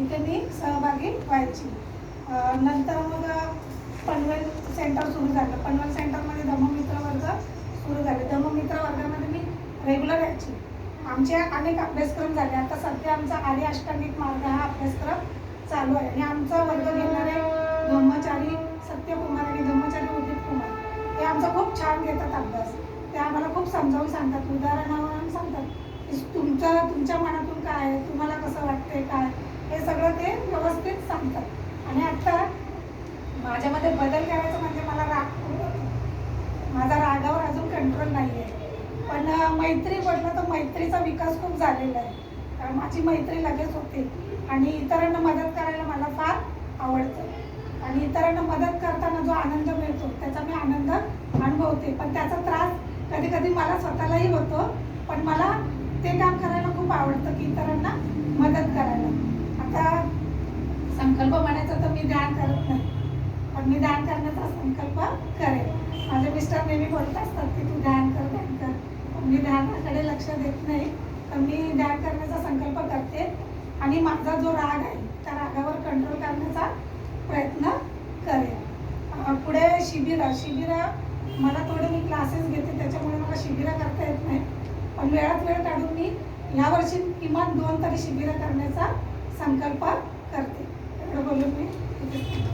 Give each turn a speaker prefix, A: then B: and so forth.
A: तिथे मी सहभागी व्हायची. नंतर मग पनवेल सेंटर सुरू झालं. पनवेल सेंटरमध्ये धम्ममित्र वर्ग सुरू झाले. धम्ममित्र वर्गामध्ये मी रेग्युलर यायची. आमचे अनेक अभ्यासक्रम झाले. आता सध्या आमचा आर्य अष्टांगिक मार्ग हा अभ्यासक्रम चालू आहे. आणि आमचा वर्ग घेणारे ब्रह्मचारी सत्यकुमार आणि ब्रह्मचारी उदित कुमार. हे आमचा खूप छान घेतात अभ्यास. ते आम्हाला खूप समजावून सांगतात. उदाहरणावरून सांगतात की तुमचं तुमच्या मनातून काय आहे? तुम्हाला कसं वाटतंय? काय? सगळं ते व्यवस्थित सांगतात. आणि आता माझ्यामध्ये बदल करायचा म्हणजे मला राग खूप माझा रागावर अजून कंट्रोल नाही आहे पण मैत्री म्हटलं तर मैत्रीचा विकास खूप झालेला आहे. कारण माझी मैत्री लगेच होते. आणि इतरांना मदत करायला मला फार आवडतं. आणि इतरांना मदत करताना जो आनंद मिळतो त्याचा मी आनंद अनुभवते. पण त्याचा त्रास कधी कधी मला स्वतःलाही होतो. पण मला ते काम करायला खूप आवडतं की इतरांना मदत करायला आता संकल्प म्हणायचा तर मी ध्यान करत नाही. पण मी ध्यान करण्याचा संकल्प करेन माझे मिस्टर नेहमी बोलत असतात की तू ध्यान कर दान कर. पण मी ध्यानाकडे लक्ष देत नाही. तर मी ध्यान करण्याचा संकल्प करते. आणि माझा जो राग आहे त्या रागावर कंट्रोल करण्याचा प्रयत्न करेन पुढे शिबिर शिबिर मला थोडे मी क्लासेस घेते त्याच्यामुळे मला शिबिरं करता येत नाही. पण वेळात वेळ काढून मी यावर्षी किमान दोन तरी शिबिरं करण्याचा संकल्प करते. থাকো আমি